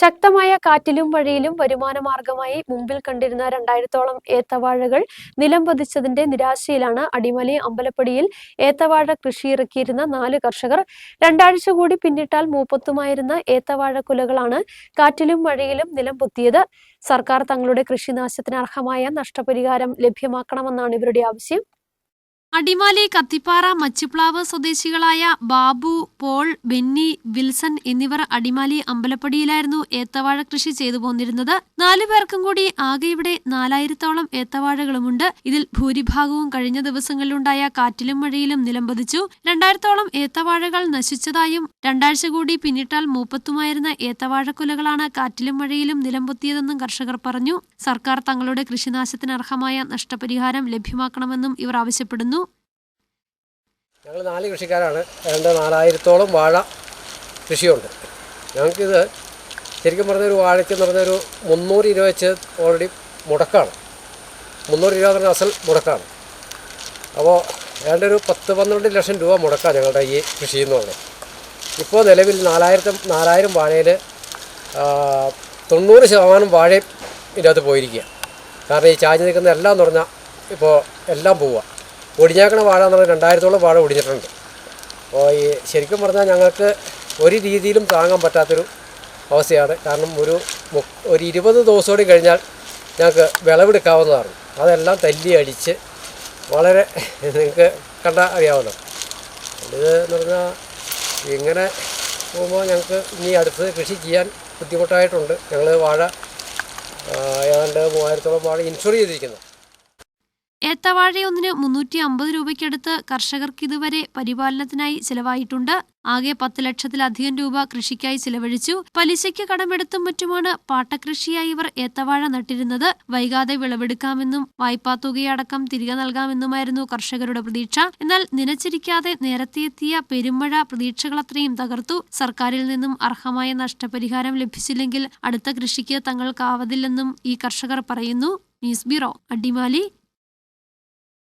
ശക്തമായ കാറ്റിലും മഴയിലും വരുമാന മാർഗമായി മുമ്പിൽ കണ്ടിരുന്ന രണ്ടായിരത്തോളം ഏത്തവാഴകൾ നിലം പതിച്ചതിന്റെ നിരാശയിലാണ് അടിമലി അമ്പലപ്പടിയിൽ ഏത്തവാഴ കൃഷി ഇറക്കിയിരുന്ന നാല് കർഷകർ. രണ്ടാഴ്ച കൂടി പിന്നിട്ടാൽ മൂപ്പത്തുമായിരുന്ന ഏത്തവാഴ കുലകളാണ് കാറ്റിലും മഴയിലും നിലം പൊത്തിയത്. സർക്കാർ തങ്ങളുടെ കൃഷിനാശത്തിന് അർഹമായ നഷ്ടപരിഹാരം ലഭ്യമാക്കണമെന്നാണ് ഇവരുടെ ആവശ്യം. അടിമാലി കത്തിപ്പാറ മച്ചിപ്ലാവ് സ്വദേശികളായ ബാബു പോൾ ബെന്നി വിൽസൺ എന്നിവർ അടിമാലി അമ്പലപ്പടിയിലായിരുന്നു ഏത്തവാഴ കൃഷി ചെയ്തു പോന്നിരുന്നത്. നാലു പേർക്കും കൂടി ആകെ ഇവിടെ നാലായിരത്തോളം ഏത്തവാഴകളുമുണ്ട്. ഇതിൽ ഭൂരിഭാഗവും കഴിഞ്ഞ ദിവസങ്ങളിലുണ്ടായ കാറ്റിലും മഴയിലും നിലംപതിച്ചു. രണ്ടായിരത്തോളം ഏത്തവാഴകൾ നശിച്ചതായും രണ്ടാഴ്ച കൂടി പിന്നിട്ടാൽ മൂപ്പത്തുമായിരുന്ന ഏത്തവാഴക്കുലകളാണ് കാറ്റിലും മഴയിലും നിലംപൊത്തിയതെന്നും കർഷകർ പറഞ്ഞു. സർക്കാർ തങ്ങളുടെ കൃഷിനാശത്തിന് അർഹമായ നഷ്ടപരിഹാരം ലഭ്യമാക്കണമെന്നും ഇവർ ആവശ്യപ്പെടുന്നു. ഞങ്ങൾ നാല് കൃഷിക്കാരാണ്. രണ്ട് നാലായിരത്തോളം വാഴ കൃഷിയുണ്ട്. ഞങ്ങൾക്കിത് ശരിക്കും പറഞ്ഞൊരു വാഴയ്ക്ക് എന്ന് പറഞ്ഞൊരു മുന്നൂറ് രൂപ വെച്ച് ഓൾറെഡി മുടക്കാണ്. മുന്നൂറ് രൂപ പറഞ്ഞ അസൽ മുടക്കാണ്. അപ്പോൾ ഏതാണ്ട് ഒരു പത്ത് പന്ത്രണ്ട് ലക്ഷം രൂപ മുടക്കാണ് ഞങ്ങളുടെ ഈ കൃഷി എന്ന് പറഞ്ഞത് ഇപ്പോൾ നിലവിൽ നാലായിരത്തി നാലായിരം വാഴയിൽ തൊണ്ണൂറ് ശതമാനം വാഴയും ഇതിനകത്ത് പോയിരിക്കുക കാരണം ഈ ചാഞ്ഞ് നിൽക്കുന്ന എല്ലാം എന്ന് പറഞ്ഞാൽ ഇപ്പോൾ എല്ലാം പോവുക. ഒടിഞ്ഞേക്കണ വാഴ എന്ന് പറഞ്ഞാൽ രണ്ടായിരത്തോളം വാഴ ഒടിഞ്ഞിട്ടുണ്ട്. അപ്പോൾ ഈ ശരിക്കും പറഞ്ഞാൽ ഞങ്ങൾക്ക് ഒരു രീതിയിലും താങ്ങാൻ പറ്റാത്തൊരു അവസ്ഥയാണ്. കാരണം ഒരു ഒരു ഇരുപത് ദിവസം കൂടി കഴിഞ്ഞാൽ ഞങ്ങൾക്ക് വിളവെടുക്കാവുന്നതാണ്. അതെല്ലാം തല്ലി അടിച്ച് വളരെ നിങ്ങൾക്ക് കണ്ടാൽ അറിയാമല്ലോ. ഇത് എന്ന് പറഞ്ഞാൽ ഇങ്ങനെ പോകുമ്പോൾ ഞങ്ങൾക്ക് ഇനി അടുത്ത് കൃഷി ചെയ്യാൻ ബുദ്ധിമുട്ടായിട്ടുണ്ട്. ഞങ്ങൾ വാഴ ഏതാണ്ട് മൂവായിരത്തോളം വാഴ ഇൻഷുർ ചെയ്തിരിക്കുന്നു. ഏത്തവാഴയൊന്നിന് മുന്നൂറ്റി അമ്പത് രൂപയ്ക്കടുത്ത് കർഷകർക്ക് ഇതുവരെ പരിപാലനത്തിനായി ചിലവായിട്ടുണ്ട്. ആകെ പത്ത് ലക്ഷത്തിലധികം രൂപ കൃഷിക്കായി ചിലവഴിച്ചു. പലിശയ്ക്ക് കടമെടുത്തും മറ്റുമാണ് പാട്ടകൃഷിയായി ഇവർ ഏത്തവാഴ നട്ടിരുന്നത്. വൈകാതെ വിളവെടുക്കാമെന്നും വായ്പാ തുകയടക്കം തിരികെ നൽകാമെന്നുമായിരുന്നു കർഷകരുടെ പ്രതീക്ഷ. എന്നാൽ നിലച്ചിരിക്കാതെ നേരത്തെ എത്തിയ പെരുമഴ പ്രതീക്ഷകളത്രയും തകർത്തു. സർക്കാരിൽ നിന്നും അർഹമായ നഷ്ടപരിഹാരം ലഭിച്ചില്ലെങ്കിൽ അടുത്ത കൃഷിക്ക് തങ്ങൾക്കാവതില്ലെന്നും ഈ കർഷകർ പറയുന്നു. News bureau Adimali.